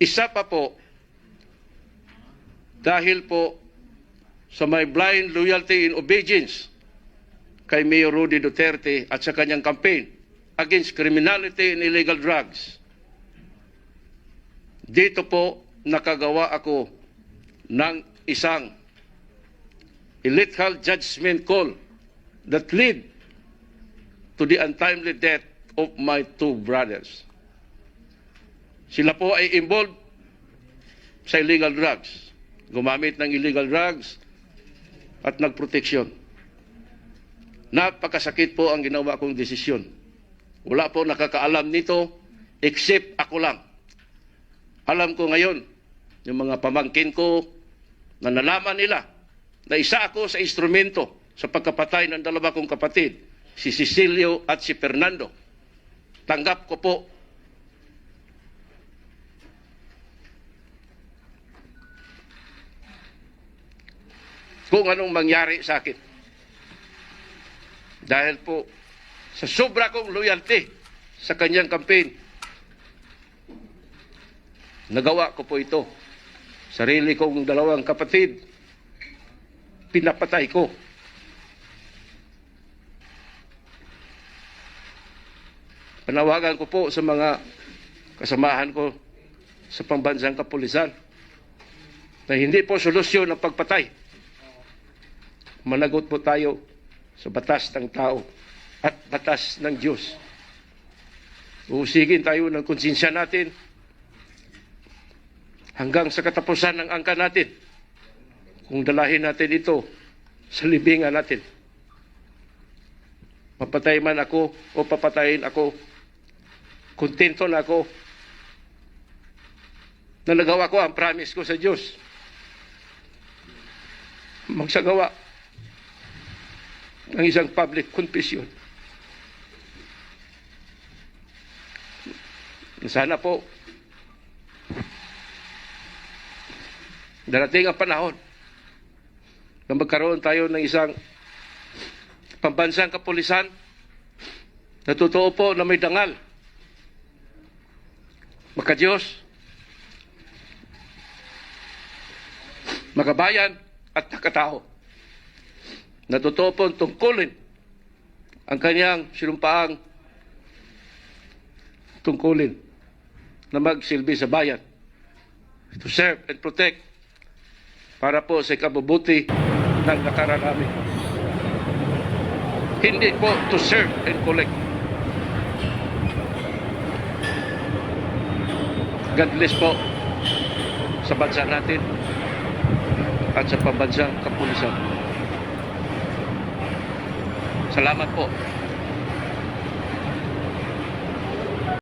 Isa pa po, dahil po sa may blind loyalty and obedience kay Mayor Rudy Duterte at sa kanyang campaign against criminality and illegal drugs. Dito po nakagawa ako ng isang illegal judgment call that lead to the untimely death of my two brothers. Sila po ay involved sa illegal drugs. Gumamit ng illegal drugs at nagproteksyon. Napakasakit po ang ginawa kong desisyon. Wala po nakakaalam nito except ako lang. Alam ko ngayon, yung mga pamangkin ko na nalaman nila na isa ako sa instrumento sa pagkapatay ng dalawa kong kapatid, si Cecilio at si Fernando. Tanggap ko po kung anong mangyari sa akin. Dahil po sa sobra kong loyalty sa kanyang campaign, nagawa ko po ito. Sarili kong dalawang kapatid, pinapatay ko. Panawagan ko po sa mga kasamahan ko sa pambansang kapulisan na hindi po solusyon ang pagpatay. Managot po tayo sa batas ng tao at batas ng Diyos. Uhusigin tayo ng konsensya natin hanggang sa katapusan ng angka natin kung dalahin natin ito sa libingan natin. Mapatay man ako o papatayin ako, kontento na ako na nagawa ko ang promise ko sa Diyos. Magsagawa ng isang public confession. Sana po darating ang panahon na magkaroon tayo ng isang pambansang kapulisan na totoo po na may dangal. Makadiyos, makabayan at nakatao na totoo po tungkulin ang kanyang sinumpaang tungkulin na magsilbi sa bayan to serve and protect para po sa ikabubuti ng nakararami. Hindi po to serve and collect. God bless po sa bansa natin at sa pambansang kapulisan. Salamat po.